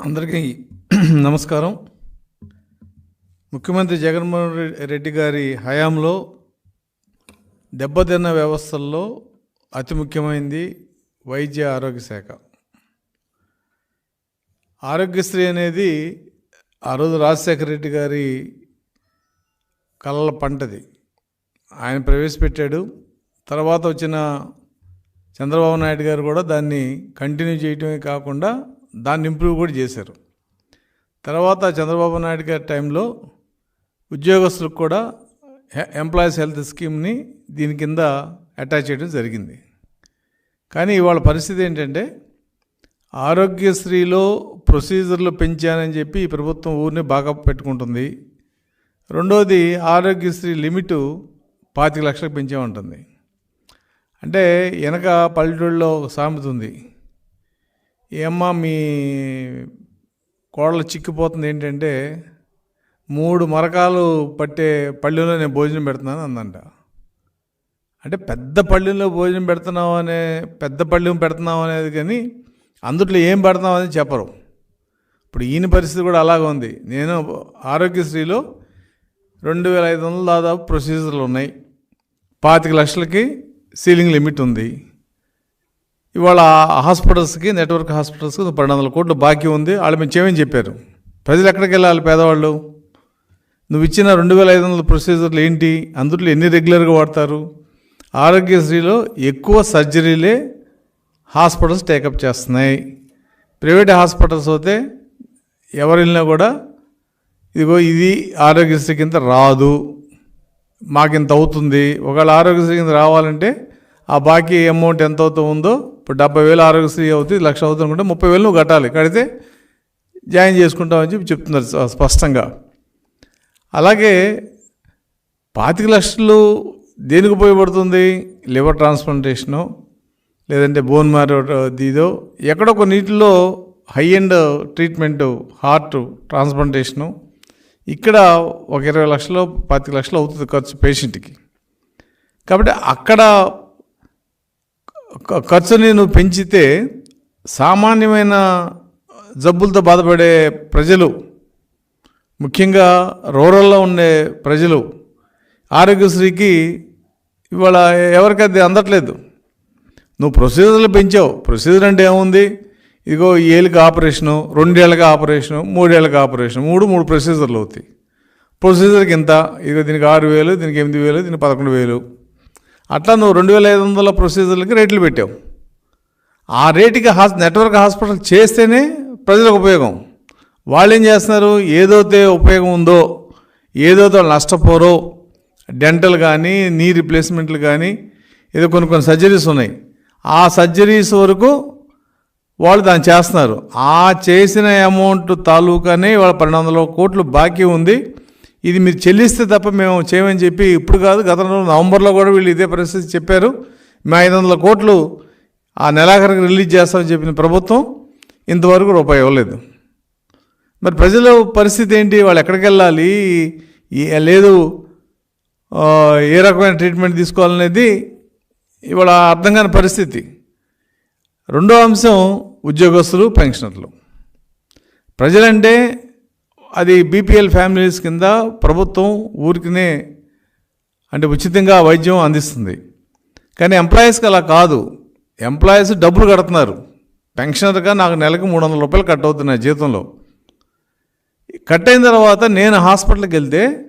అందరికీ నమస్కారం. ముఖ్యమంత్రి జగన్మోహన్ రెడ్డి గారి హయాంలో దెబ్బతిన్న వ్యవస్థల్లో అతి ముఖ్యమైనది వైద్య ఆరోగ్య శాఖ. ఆరోగ్యశ్రీ అనేది ఆ రోజు రాజశేఖర రెడ్డి గారి కళ్ళ పంటది. ఆయన ప్రవేశపెట్టాడు. తర్వాత వచ్చిన చంద్రబాబు నాయుడు గారు కూడా దాన్ని కంటిన్యూ చేయటమే కాకుండా దాన్ని ఇంప్రూవ్ కూడా చేశారు. తర్వాత చంద్రబాబు నాయుడు గారి టైంలో ఉద్యోగస్తులకు కూడా ఎంప్లాయీస్ హెల్త్ స్కీమ్ని దీని కింద అటాచ్ చేయడం జరిగింది. కానీ ఇవాళ పరిస్థితి ఏంటంటే ఆరోగ్యశ్రీలో ప్రొసీజర్లు పెంచానని చెప్పి ఈ ప్రభుత్వం ఊరిని బాగా పెట్టుకుంటుంది. రెండోది ఆరోగ్యశ్రీ లిమిటు పాతిక లక్షలకు పెంచే ఉంటుంది. అంటే వెనక పల్లెటూళ్ళలో ఒక సామెత ఉంది. ఏమ్మా మీ కోడలు చిక్కిపోతుంది ఏంటంటే మూడు మరకాలు పట్టే పళ్ళెంలో నేను భోజనం పెడుతున్నాను అందంట అంటే పెద్ద పళ్ళెంలో భోజనం పెడుతున్నావు అనే పెద్ద పళ్ళెం పెడుతున్నావు అనేది కానీ అందుట్లో ఏం పెడతాం అనేది చెప్పరు. ఇప్పుడు ఈయన పరిస్థితి కూడా అలాగే ఉంది. నేను ఆరోగ్యశ్రీలో రెండు వేల ఐదు వందల దాదాపు ప్రొసీజర్లు ఉన్నాయి. పాతిక లక్షలకి సీలింగ్ లిమిట్ ఉంది. ఇవాళ హాస్పిటల్స్కి నెట్వర్క్ హాస్పిటల్స్కి పన్నెండు వందల కోట్లు బాకీ ఉంది. వాళ్ళు మేము చేయమని చెప్పారు. ప్రజలు ఎక్కడికి వెళ్ళాలి పేదవాళ్ళు? నువ్వు ఇచ్చిన రెండు వేల ఐదు వందల ప్రొసీజర్లు ఏంటి? అందులో ఎన్ని రెగ్యులర్గా వాడతారు? ఆరోగ్యశ్రీలో ఎక్కువ సర్జరీలే హాస్పిటల్స్ టేకప్ చేస్తున్నాయి. ప్రైవేట్ హాస్పిటల్స్ అయితే ఎవరు వెళ్ళినా కూడా ఇదిగో ఇది ఆరోగ్యశ్రీ కింద రాదు. మాకింత అవుతుంది. ఒకవేళ ఆరోగ్యశ్రీ కింద రావాలంటే ఆ బాకీ అమౌంట్ ఎంత అవుతూ ఉందో ఇప్పుడు డెబ్బై వేలు ఆరోగ్యశ్రీ అవుతుంది లక్ష అవుతుంది అనుకుంటే ముప్పై వేలు నువ్వు కట్టాలి. కడితే జాయిన్ చేసుకుంటామని చెప్పి చెప్తున్నారు స్పష్టంగా. అలాగే పాతిక లక్షలు దేనికి ఉపయోగపడుతుంది? లివర్ ట్రాన్స్ప్లాంటేషను లేదంటే బోన్ మ్యారో ఇదో ఎక్కడో నీటిలో high end treatment heart transplantation ఇక్కడ ఒక ఇరవై లక్షలు పాతిక లక్షలు అవుతుంది ఖర్చు పేషెంట్కి కాబట్టి అక్కడ ఖర్చుని నువ్వు పెంచితే సామాన్యమైన జబ్బులతో బాధపడే ప్రజలు ముఖ్యంగా రూరల్లో ఉండే ప్రజలు ఆరోగ్యశ్రీకి ఇవాళ ఎవరికైతే అందట్లేదు. నువ్వు ప్రొసీజర్లు పెంచావు. ప్రొసీజర్ అంటే ఏముంది? ఇదిగో ఏళ్ళకి ఆపరేషను రెండేళ్ళకి ఆపరేషను మూడేళ్ళకి ఆపరేషన్ మూడు మూడు ప్రొసీజర్లు అవుతాయి. ప్రొసీజర్కి ఇంత ఇదిగో దీనికి ఆరు వేలు దీనికి ఎనిమిది వేలు దీనికి పదకొండు వేలు. అట్లా నువ్వు రెండు వేల ఐదు వందల ప్రొసీజర్లకి రేట్లు పెట్టావు. ఆ రేటుకి హాస్ నెట్వర్క్ హాస్పిటల్ చేస్తేనే ప్రజలకు ఉపయోగం. వాళ్ళు ఏం చేస్తున్నారు? ఏదైతే ఉపయోగం ఉందో ఏదైతే నష్టపోరో డెంటల్ కానీ నీ రిప్లేస్మెంట్లు కానీ ఏదో కొన్ని కొన్ని సర్జరీస్ ఉన్నాయి. ఆ సర్జరీస్ వరకు వాళ్ళు దాన్ని చేస్తున్నారు. ఆ చేసిన అమౌంట్ తాలూకానే వాళ్ళ పన్నెండు వందల కోట్లు బాకీ ఉంది. ఇది మీరు చెల్లిస్తే తప్ప మేము చేయమని చెప్పి ఇప్పుడు కాదు గతంలో నవంబర్లో కూడా వీళ్ళు ఇదే పరిస్థితి చెప్పారు. మేము ఐదు వందల కోట్లు ఆ నెలాఖరికి రిలీజ్ చేస్తామని చెప్పిన ప్రభుత్వం ఇంతవరకు రూపాయి ఇవ్వలేదు. మరి ప్రజల పరిస్థితి ఏంటి? వాళ్ళు ఎక్కడికి వెళ్ళాలి? లేదు ఏ రకమైన ట్రీట్మెంట్ తీసుకోవాలనేది ఇవాళ అర్థం కాని పరిస్థితి. రెండో అంశం ఉద్యోగస్తులు పెన్షనర్లు. ప్రజలంటే అది బీపీఎల్ ఫ్యామిలీస్ కింద ప్రభుత్వం ఊరికినే అంటే ఉచితంగా వైద్యం అందిస్తుంది. కానీ ఎంప్లాయీస్కి అలా కాదు. ఎంప్లాయీస్ డబ్బులు కడుతున్నారు. పెన్షనర్గా నాకు నెలకు మూడు వందల రూపాయలు కట్ అవుతున్నాయి జీతంలో. కట్ అయిన తర్వాత నేను హాస్పిటల్కి వెళ్తే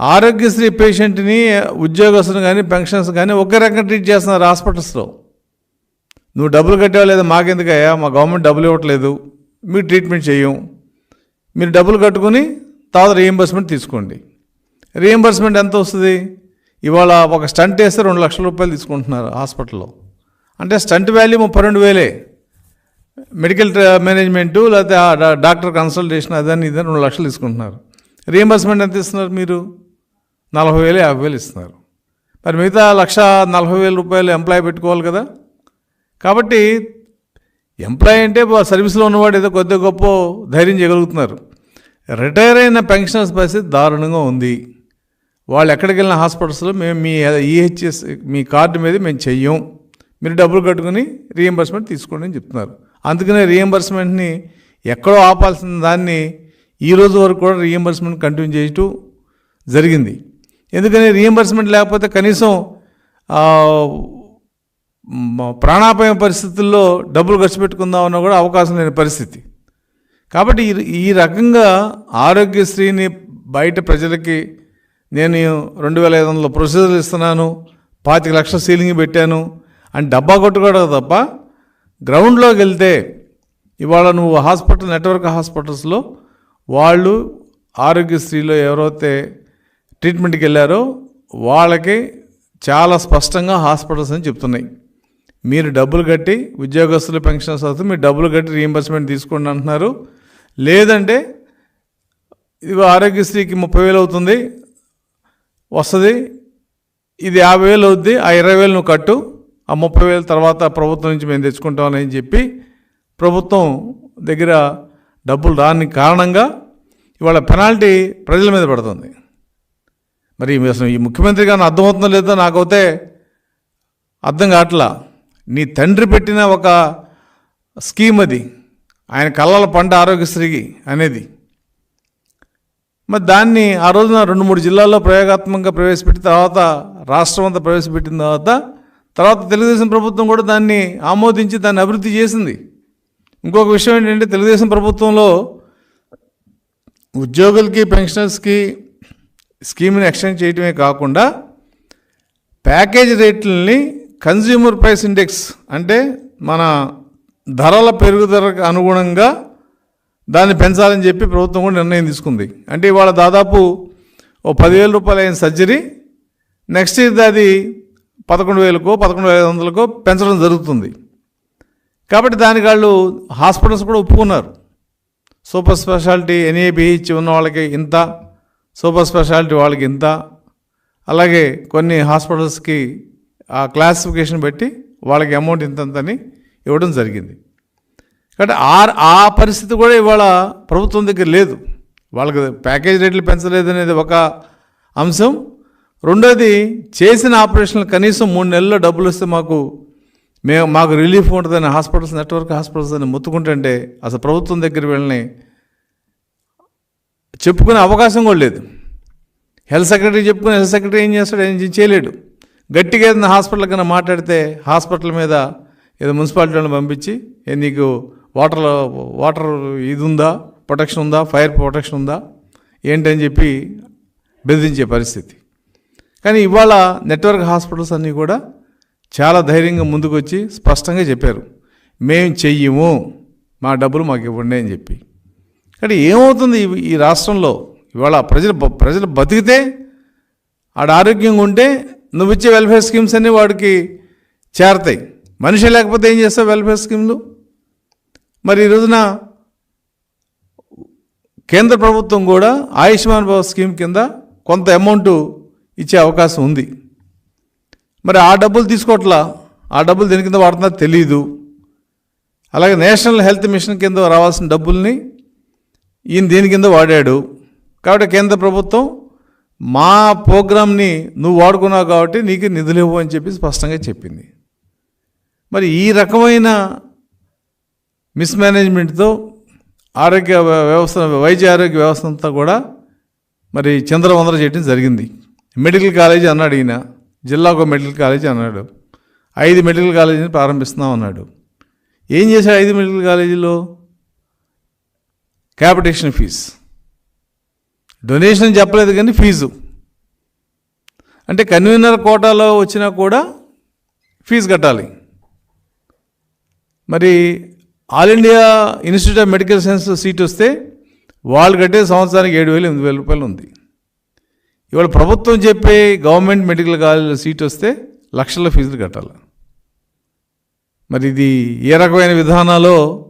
ఆరోగ్యశ్రీ పేషెంట్ని ఉద్యోగస్తులు కానీ పెన్షన్స్ కానీ ఒకే రకంగా ట్రీట్ చేస్తున్నారు హాస్పిటల్స్లో. నువ్వు డబ్బులు కట్టావు లేదా మాకెందుకయ్యా? మా గవర్నమెంట్ డబ్బులు ఇవ్వట్లేదు. మీకు ట్రీట్మెంట్ చేయం. మీరు డబ్బులు కట్టుకుని తర్వాత రీఎంబర్స్మెంట్ తీసుకోండి. రీఎంబర్స్మెంట్ ఎంత వస్తుంది? ఇవాళ ఒక స్టంట్ వేస్తే రెండు లక్షల రూపాయలు తీసుకుంటున్నారు హాస్పిటల్లో. అంటే స్టంట్ వాల్యూ ముప్పై రెండు వేలే. మెడికల్ ట్రా- మేనేజ్మెంటు లేకపోతే డాక్టర్ కన్సల్టేషన్ అదని ఇదని రెండు లక్షలు తీసుకుంటున్నారు. రీఎంబర్స్మెంట్ ఎంత ఇస్తున్నారు మీరు? నలభై వేలు యాభై వేలు ఇస్తున్నారు. మరి మిగతా లక్ష నలభై వేల రూపాయలు ఎంప్లాయ్ పెట్టుకోవాలి కదా? కాబట్టి ఎంప్లాయ్ అంటే సర్వీస్లో ఉన్నవాడు ఏదో కొద్ది గొప్ప ధైర్యం చేయగలుగుతున్నారు. రిటైర్ అయిన పెన్షనర్స్ పరిస్థితి దారుణంగా ఉంది. వాళ్ళు ఎక్కడికి వెళ్ళిన హాస్పిటల్స్లో మేము మీ ఈహెచ్ఎస్ మీ కార్డు మీద మేము చెయ్యం. మీరు డబ్బులు కట్టుకుని రీఎంబర్స్మెంట్ తీసుకోండి అని చెప్తున్నారు. అందుకనే రీఎంబర్స్మెంట్ని ఎక్కడో ఆపాల్సిన దాన్ని ఈ రోజు వరకు కూడా రీఎంబర్స్మెంట్ కంటిన్యూ చేయటం జరిగింది. ఎందుకని రీఎంబర్స్మెంట్ లేకపోతే కనీసం ప్రాణాపాయ ప్రాణాపాయం పరిస్థితుల్లో డబ్బులు ఖర్చు పెట్టుకుందామన్నా కూడా అవకాశం లేని పరిస్థితి. కాబట్టి ఈ ఈ రకంగా ఆరోగ్యశ్రీని బయట ప్రజలకి నేను రెండు వేల ఐదు వందల ప్రొసీజర్లు ఇస్తున్నాను పాతిక లక్షల సీలింగ్ పెట్టాను అని డబ్బా కొట్టుకోవడం తప్ప గ్రౌండ్లోకి వెళ్తే ఇవాళ నువ్వు హాస్పిటల్ నెట్వర్క్ హాస్పిటల్స్లో వాళ్ళు ఆరోగ్యశ్రీలో ఎవరైతే ట్రీట్మెంట్కి వెళ్ళారో వాళ్ళకి చాలా స్పష్టంగా హాస్పిటల్స్ అని చెప్తున్నాయి. మీరు డబ్బులు కట్టి ఉద్యోగస్తులు పెన్షన్స్ వస్తే మీరు డబ్బులు కట్టి రీఎంబర్స్మెంట్ తీసుకోండి అంటున్నారు. లేదంటే ఇదిగో ఆరోగ్యశ్రీకి ముప్పై వేలు అవుతుంది వస్తుంది ఇది యాభై వేలు అవుద్ది ఆ ఇరవై వేలు నువ్వు కట్టు ఆ ముప్పై వేల తర్వాత ప్రభుత్వం నుంచి మేము తెచ్చుకుంటామని చెప్పి ప్రభుత్వం దగ్గర డబ్బులు రాని కారణంగా ఇవాళ పెనాల్టీ ప్రజల మీద పడుతుంది. మరి అసలు ఈ ముఖ్యమంత్రి గారిని అర్థమవుతుందో లేదో నాకైతే అర్థం కావట్లా. నీ తండ్రి పెట్టిన ఒక స్కీమ్ అది. ఆయన కళ్ళల పంట ఆరోగ్యశ్రీకి అనేది. మరి దాన్ని ఆ రోజున రెండు మూడు జిల్లాల్లో ప్రయోగాత్మకంగా ప్రవేశపెట్టిన తర్వాత రాష్ట్రం అంతా ప్రవేశపెట్టిన తర్వాత తర్వాత తెలుగుదేశం ప్రభుత్వం కూడా దాన్ని ఆమోదించి దాన్ని అభివృద్ధి చేసింది. ఇంకొక విషయం ఏంటంటే తెలుగుదేశం ప్రభుత్వంలో ఉద్యోగులకి పెన్షనర్స్కి స్కీమ్ని ఎక్స్టెండ్ చేయటమే కాకుండా ప్యాకేజ్ రేట్లని కన్జ్యూమర్ ప్రైస్ ఇండెక్స్ అంటే మన ధరల పెరుగుదలకు అనుగుణంగా దాన్ని పెంచాలని చెప్పి ప్రభుత్వం కూడా నిర్ణయం తీసుకుంది. అంటే ఇవాళ దాదాపు ఓ పదివేల రూపాయలు అయిన సర్జరీ నెక్స్ట్ ఇయర్ అది పదకొండు వేలకో పదకొండు వేల ఐదు వందలకో పెంచడం జరుగుతుంది. కాబట్టి దానికి వాళ్ళు హాస్పిటల్స్ కూడా ఒప్పుకున్నారు. సూపర్ స్పెషాలిటీ ఎన్ఏబిహెచ్ ఉన్న వాళ్ళకి ఇంత సూపర్ స్పెషాలిటీ వాళ్ళకి ఇంత. అలాగే కొన్ని హాస్పిటల్స్కి ఆ క్లాసిఫికేషన్ బట్టి వాళ్ళకి అమౌంట్ ఇంతంతని ఇవ్వడం జరిగింది. కాబట్టి ఆ ఆ పరిస్థితి కూడా ఇవాళ ప్రభుత్వం దగ్గర లేదు. వాళ్ళకి ప్యాకేజ్ రేట్లు పెంచలేదనేది ఒక అంశం. రెండోది చేసిన ఆపరేషన్లు కనీసం మూడు నెలల్లో డబ్బులు వస్తే మాకు మేము మాకు రిలీఫ్ ఉంటుందని హాస్పిటల్స్ నెట్వర్క్ హాస్పిటల్స్ అని మొత్తుకుంటుంటే అసలు ప్రభుత్వం దగ్గర వెళ్ళని చెప్పుకునే అవకాశం కూడా లేదు. హెల్త్ సెక్రటరీ చెప్పుకుని హెల్త్ సెక్రటరీ ఏం చేస్తాడు? ఏం చేయలేడు. గట్టిగా ఏదైనా హాస్పిటల్ కన్నా మాట్లాడితే హాస్పిటల్ మీద ఏదో మున్సిపాలిటీలను పంపించి నీకు వాటర్ వాటర్ ఇది ఉందా ప్రొటెక్షన్ ఉందా ఫైర్ ప్రొటెక్షన్ ఉందా ఏంటని చెప్పి బెదిరించే పరిస్థితి. కానీ ఇవాళ నెట్వర్క్ హాస్పిటల్స్ అన్నీ కూడా చాలా ధైర్యంగా ముందుకు వచ్చి స్పష్టంగా చెప్పారు. మేము చెయ్యము మా డబ్బులు మాకు ఇవ్వండి అని చెప్పి. కానీ ఏమవుతుంది ఈ- రాష్ట్రంలో? ఇవాళ ప్రజలు ప్రజలు బతికితే ఆడ ఆరోగ్యంగా ఉంటే నువ్వు ఇచ్చే వెల్ఫేర్ స్కీమ్స్ అన్నీ వాడికి చేరతాయి. మనిషి లేకపోతే ఏం చేస్తావు వెల్ఫేర్ స్కీమ్లు మరి ఈ రోజున కేంద్ర ప్రభుత్వం కూడా ఆయుష్మాన్ భవ స్కీమ్ కింద కొంత అమౌంట్ ఇచ్చే అవకాశం ఉంది. మరి ఆ డబ్బులు తీసుకోవట్లా? ఆ డబ్బులు దేని కింద వాడుతున్నా తెలియదు అలాగే నేషనల్ హెల్త్ మిషన్ కింద రావాల్సిన డబ్బుల్ని ఈయన దీని కింద వాడాడు? కాబట్టి కేంద్ర ప్రభుత్వం మా ప్రోగ్రామ్ని నువ్వు వాడుకున్నావు కాబట్టి నీకు నిధులు ఇవ్వు అని చెప్పి స్పష్టంగా చెప్పింది. మరి ఈ రకమైన మిస్మేనేజ్మెంట్తో ఆరోగ్య వ్యవస్థ వైద్య ఆరోగ్య వ్యవస్థ అంతా కూడా మరి చంద్రవందర చేయడం జరిగింది. మెడికల్ కాలేజీ అన్నాడు ఈయన. జిల్లాకు మెడికల్ కాలేజీ అన్నాడు. ఐదు మెడికల్ కాలేజీని ప్రారంభిస్తున్నాం అన్నాడు. ఏం చేశాడు ఐదు మెడికల్ కాలేజీలో? క్యాపిటేషన్ ఫీజు. డొనేషన్ చెప్పలేదు కానీ ఫీజు. అంటే కన్వీనర్ కోటాలో వచ్చినా కూడా ఫీజు కట్టాలి. మరి All India Institute of Medical Science seat వస్తే వాళ్ళు కట్టే సంవత్సరానికి ఏడు వేలు ఎనిమిది వేల రూపాయలు ఉంది. ఇవాళ ప్రభుత్వం చెప్పే గవర్నమెంట్ మెడికల్ కాలేజ్ సీట్ వస్తే లక్షల ఫీజులు కట్టాలి. మరి ఇది ఏ రకమైన విధానాలో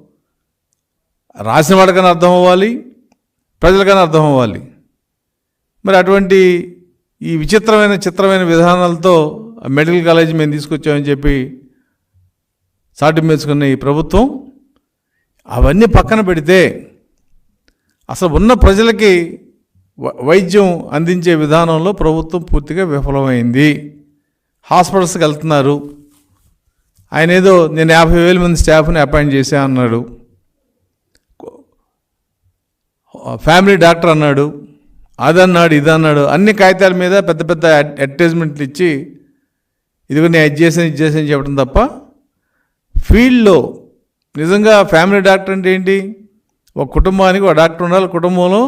రాసిన వాడికైనా అర్థం అవ్వాలి ప్రజలకైనా అర్థం అవ్వాలి. మరి అటువంటి ఈ విచిత్రమైన చిత్రమైన విధానాలతో ఆ మెడికల్ కాలేజీ మేము తీసుకొచ్చామని చెప్పి సాటి మెచ్చుకున్న ఈ ప్రభుత్వం అవన్నీ పక్కన పెడితే అసలు ఉన్న ప్రజలకి వైద్యం అందించే విధానంలో ప్రభుత్వం పూర్తిగా విఫలమైంది. హాస్పిటల్స్కి వెళ్తున్నారు ఆయన ఏదో నేను యాభై వేల మంది స్టాఫ్ని అపాయింట్ చేశా అన్నాడు. ఫ్యామిలీ డాక్టర్ అన్నాడు. అది అన్నాడు ఇది అన్నాడు అన్ని కాగితాల మీద పెద్ద పెద్ద అడ్వర్టైజ్మెంట్లు ఇచ్చి ఇదిగో నేను ఇది చేసాను ఇది చేసాను చెప్పడం తప్ప ఫీల్డ్లో నిజంగా ఫ్యామిలీ డాక్టర్ అంటే ఏంటి? ఒక కుటుంబానికి ఒక డాక్టర్ ఉండాలి. కుటుంబంలో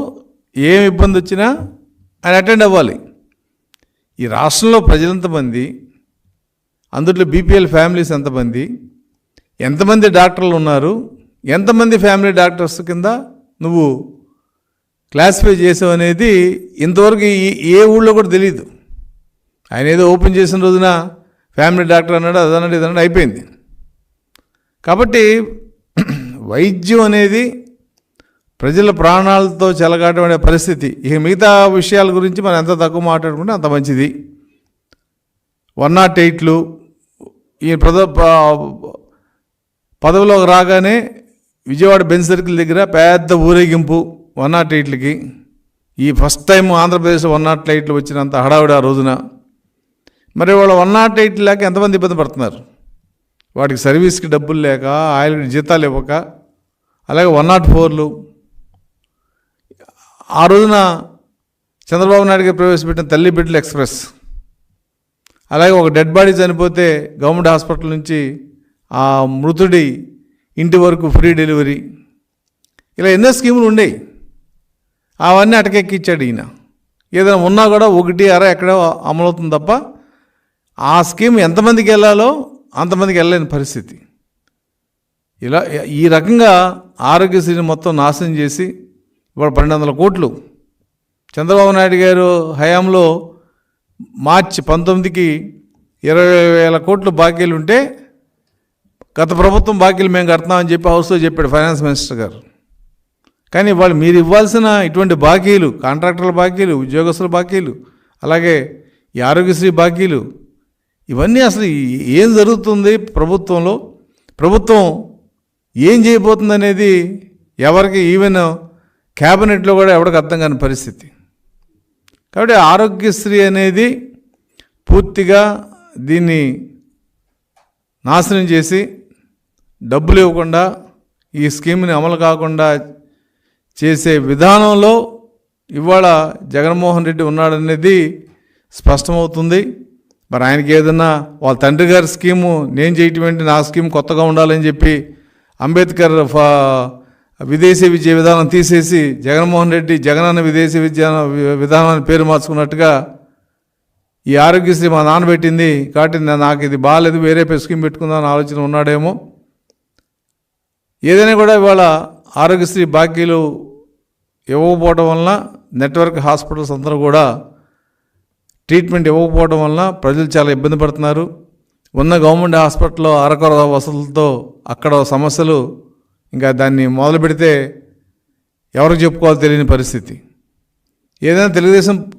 ఏం ఇబ్బంది వచ్చినా ఆయన అటెండ్ అవ్వాలి. ఈ రాష్ట్రంలో ప్రజలంతమంది అందులో బీపీఎల్ ఫ్యామిలీస్ ఎంతమంది? ఎంతమంది డాక్టర్లు ఉన్నారు? ఎంతమంది ఫ్యామిలీ డాక్టర్స్ కింద నువ్వు క్లాసిఫై చేసావు అనేది ఇంతవరకు ఏ ఊళ్ళో కూడా తెలియదు ఆయన ఏదో ఓపెన్ చేసిన రోజున ఫ్యామిలీ డాక్టర్ అన్నాడు అదన్నాడు ఇదన్నాడు అయిపోయింది. కాబట్టి వైద్యం అనేది ప్రజల ప్రాణాలతో చెలగాటం పరిస్థితి. ఇక మిగతా విషయాల గురించి మనం ఎంత తక్కువ మాట్లాడుకుంటే అంత మంచిది. వన్ నాట్ ఎయిట్లు ఈ ప్రద పదవిలోకి రాగానే విజయవాడ బెంజ్ సర్కిల్ దగ్గర పెద్ద ఊరేగింపు వన్ నాట్ ఎయిట్లకి. ఈ first time Andhra Pradesh one not ఎయిట్లు వచ్చినంత హడావిడి ఆ రోజున. మరి వాళ్ళు వన్ నాట్ ఎయిట్ లేక ఎంతమంది ఇబ్బంది పడుతున్నారు? వాటికి సర్వీస్కి డబ్బులు లేక ఆయిల్ జీతాలు ఇవ్వక అలాగే వన్ నాట్ ఫోర్లు. ఆ రోజున చంద్రబాబు నాయుడు గారు ప్రవేశపెట్టిన తల్లి బిడ్డలు ఎక్స్ప్రెస్. అలాగే ఒక డెడ్ బాడీ చనిపోతే గవర్నమెంట్ హాస్పిటల్ నుంచి ఆ మృతుడి ఇంటి వరకు ఫ్రీ డెలివరీ. ఇలా ఎన్నో స్కీములు ఉండేవి అవన్నీ అటకెక్కిచ్చాడు ఈయన. ఏదైనా ఉన్నా కూడా ఒకటి అర ఎక్కడో అమలవుతుంది తప్ప ఆ స్కీమ్ ఎంతమందికి వెళ్ళాలో అంతమందికి వెళ్ళలేని పరిస్థితి. ఇలా ఈ రకంగా ఆరోగ్యశ్రీని మొత్తం నాశనం చేసి ఇవాళ పన్నెండు వందల కోట్లు. చంద్రబాబు నాయుడు గారు హయాంలో మార్చి పంతొమ్మిదికి ఇరవై వేల కోట్లు బాకీలు ఉంటే గత ప్రభుత్వం బాకీలు మేము కడతామని చెప్పి హౌస్లో చెప్పాడు ఫైనాన్స్ మినిస్టర్ గారు. కానీ వాళ్ళు మీరు ఇవ్వాల్సిన ఇటువంటి బాకీలు కాంట్రాక్టర్ల బాకీలు ఉద్యోగస్తుల బాకీలు అలాగే ఈ ఆరోగ్యశ్రీ బాకీలు ఇవన్నీ అసలు ఏం జరుగుతుంది ప్రభుత్వంలో? ప్రభుత్వం ఏం చేయబోతుంది అనేది ఎవరికి ఈవెన్ క్యాబినెట్లో కూడా ఎవరికి అర్థం కాని పరిస్థితి. కాబట్టి ఆరోగ్యశ్రీ అనేది పూర్తిగా దీన్ని నాశనం చేసి డబ్బులు ఇవ్వకుండా ఈ స్కీమ్ని అమలు కాకుండా చేసే విధానంలో ఇవాళ జగన్మోహన్ రెడ్డి ఉన్నాడనేది స్పష్టమవుతుంది. మరి ఆయనకి ఏదన్నా వాళ్ళ తండ్రి గారి స్కీము నేను చేయటం ఏంటి నా స్కీమ్ కొత్తగా ఉండాలని చెప్పి అంబేద్కర్ విదేశీ విద్య విధానం తీసేసి జగన్మోహన్ రెడ్డి జగనన్న విదేశీ విద్య విధానాన్ని పేరు మార్చుకున్నట్టుగా ఈ ఆరోగ్యశ్రీ మా నాన్న పెట్టింది కాబట్టి నాకు ఇది బాగాలేదు వేరే పే స్కీమ్ పెట్టుకుందామని ఆలోచన ఉన్నాడేమో. ఏదైనా కూడా ఇవాళ ఆరోగ్యశ్రీ బాకీలు ఇవ్వకపోవడం వలన నెట్వర్క్ హాస్పిటల్స్ అందరూ కూడా ట్రీట్మెంట్ ఇవ్వకపోవడం వలన ప్రజలు చాలా ఇబ్బంది పడుతున్నారు. ఉన్న గవర్నమెంట్ హాస్పిటల్లో అరకొర వసతులతో అక్కడ సమస్యలు ఇంకా దాన్ని మొదలు పెడితే ఎవరికి చెప్పుకోవాలో తెలియని పరిస్థితి. ఏదైనా తెలుగుదేశం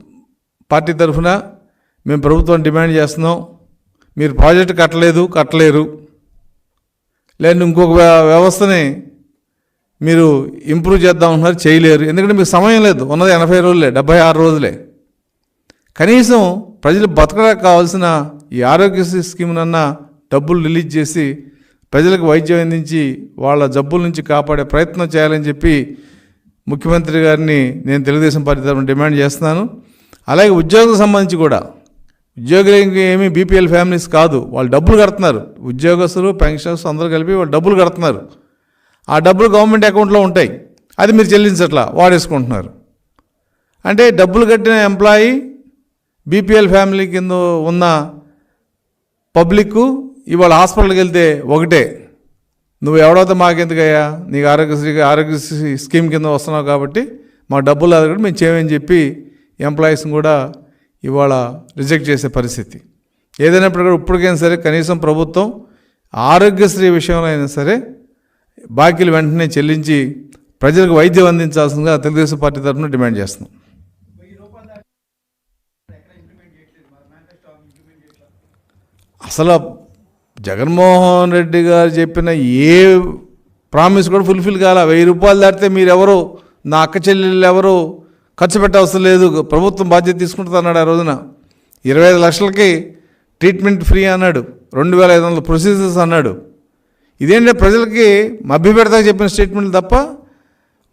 పార్టీ తరఫున మేము ప్రభుత్వం డిమాండ్ చేస్తున్నాం. మీరు ప్రాజెక్టు కట్టలేదు కట్టలేరు. లేదంటే ఇంకొక వ్యవస్థని మీరు ఇంప్రూవ్ చేద్దామంటున్నారు చేయలేరు. ఎందుకంటే మీకు సమయం లేదు. ఉన్నది ఎనభై రోజులే డెబ్బై ఆరు రోజులే. కనీసం ప్రజలు బతకడానికి కావాల్సిన ఈ ఆరోగ్యశ్రీ స్కీమ్నన్నా డబ్బులు రిలీజ్ చేసి ప్రజలకు వైద్యం అందించి వాళ్ళ జబ్బుల నుంచి కాపాడే ప్రయత్నం చేయాలని చెప్పి ముఖ్యమంత్రి గారిని నేను తెలుగుదేశం పార్టీ తరఫున డిమాండ్ చేస్తున్నాను. అలాగే ఉద్యోగం సంబంధించి కూడా. ఉద్యోగులకి ఏమీ బీపీఎల్ ఫ్యామిలీస్ కాదు. వాళ్ళు డబ్బులు కడుతున్నారు. ఉద్యోగస్తులు పెన్షన్స్ అందరూ కలిపి వాళ్ళు డబ్బులు కడుతున్నారు. ఆ డబ్బులు గవర్నమెంట్ అకౌంట్లో ఉంటాయి. అది మీరు చెల్లించట్లా వాడేసుకుంటున్నారు. అంటే డబ్బులు కట్టిన ఎంప్లాయీ బీపీఎల్ ఫ్యామిలీ కింద ఉన్న పబ్లిక్ ఇవాళ హాస్పిటల్కి వెళ్తే ఒకటే. నువ్వు ఎవడవుతే మాకెందుకయ్యా? నీకు ఆరోగ్యశ్రీ ఆరోగ్యశ్రీ స్కీమ్ కింద వస్తున్నావు కాబట్టి మా డబ్బులు అది కూడా మేము చేయమని చెప్పి ఎంప్లాయీస్ని కూడా ఇవాళ రిజెక్ట్ చేసే పరిస్థితి. ఏదైనప్పుడు కూడా ఇప్పటికైనా సరే కనీసం ప్రభుత్వం ఆరోగ్యశ్రీ విషయంలో అయినా సరే బాకీలు వెంటనే చెల్లించి ప్రజలకు వైద్యం అందించాల్సిందిగా తెలుగుదేశం పార్టీ తరఫున డిమాండ్ చేస్తున్నాం. అసలు జగన్మోహన్ రెడ్డి గారు చెప్పిన ఏ ప్రామిస్ కూడా ఫుల్ఫిల్ కాల. వెయ్యి రూపాయలు దాటితే మీరెవరు? నా అక్క చెల్లెళ్ళు ఎవరు? ఖర్చు పెట్టవసరం లేదు. ప్రభుత్వం బాధ్యత తీసుకుంటుంది అన్నాడు ఆ రోజున. ఇరవై ఐదు లక్షలకి ట్రీట్మెంట్ ఫ్రీ అన్నాడు. రెండు వేల ఐదు వందల ప్రొసీజర్స్ అన్నాడు. ఇదేంటంటే ప్రజలకి మభ్య పెడతా చెప్పిన స్టేట్మెంట్లు తప్ప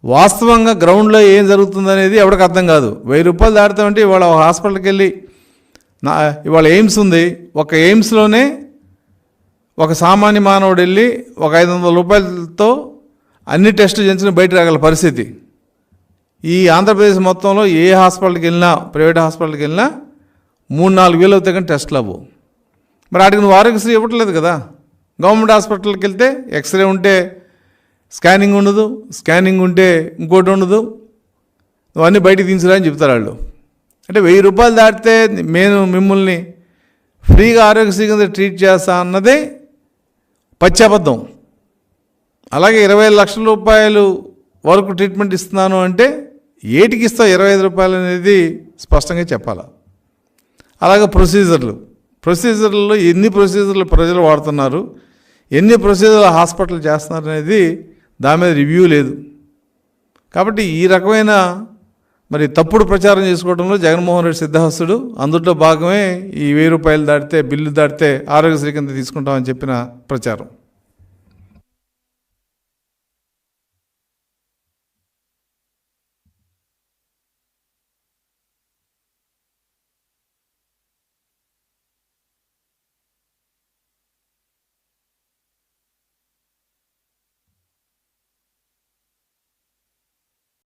వాస్తవంగా గ్రౌండ్లో ఏం జరుగుతుందనేది ఎవరికి అర్థం కాదు. వెయ్యి రూపాయలు దాటుతామంటే ఇవాళ హాస్పిటల్కి వెళ్ళి నా ఇవాళ ఎయిమ్స్ ఉంది. ఒక ఎయిమ్స్లోనే ఒక సామాన్య మానవుడు వెళ్ళి ఒక ఐదు వందల రూపాయలతో అన్ని టెస్టులు చేయించుకుని బయట రాగల పరిస్థితి. ఈ ఆంధ్రప్రదేశ్ మొత్తంలో ఏ హాస్పిటల్కి వెళ్ళినా ప్రైవేట్ హాస్పిటల్కి వెళ్ళినా మూడు నాలుగు వేలు అవుతాయి కానీ టెస్టులు అవ్వు మరి వాటికి నువ్వు ఆరోగ్యశ్రీ ఇవ్వట్లేదు కదా. గవర్నమెంట్ హాస్పిటల్కి వెళ్తే ఎక్స్రే ఉంటే స్కానింగ్ ఉండదు స్కానింగ్ ఉంటే ఇంకోటి ఉండదు. నువ్వు అన్నీ బయటికి తీసుకురా అని చెప్తారు వాళ్ళు. అంటే వెయ్యి రూపాయలు దాటితే నేను మిమ్మల్ని ఫ్రీగా ఆరోగ్యశ్రీ కింద ట్రీట్ చేస్తా అన్నదే పచ్చాబద్ధం అలాగే ఇరవై లక్షల రూపాయలు వరకు ట్రీట్మెంట్ ఇస్తున్నాను అంటే ఏటికి ఇస్తావు ఇరవై ఐదు రూపాయలు అనేది స్పష్టంగా చెప్పాలి? అలాగే ప్రొసీజర్లు. ప్రొసీజర్లో ఎన్ని ప్రొసీజర్లు ప్రజలు వాడుతున్నారు? ఎన్ని ప్రొసీజర్లు హాస్పిటల్ చేస్తున్నారు అనేది దాని మీద రివ్యూ లేదు. కాబట్టి ఈ రకమైన మరి తప్పుడు ప్రచారం చేసుకోవడంలో జగన్మోహన్ రెడ్డి సిద్ధహస్తుడు. అందులో భాగమే ఈ వెయ్యి రూపాయలు దాటితే బిల్లు దాటితే ఆరోగ్యశ్రీ కింద తీసుకుంటామని చెప్పిన ప్రచారం.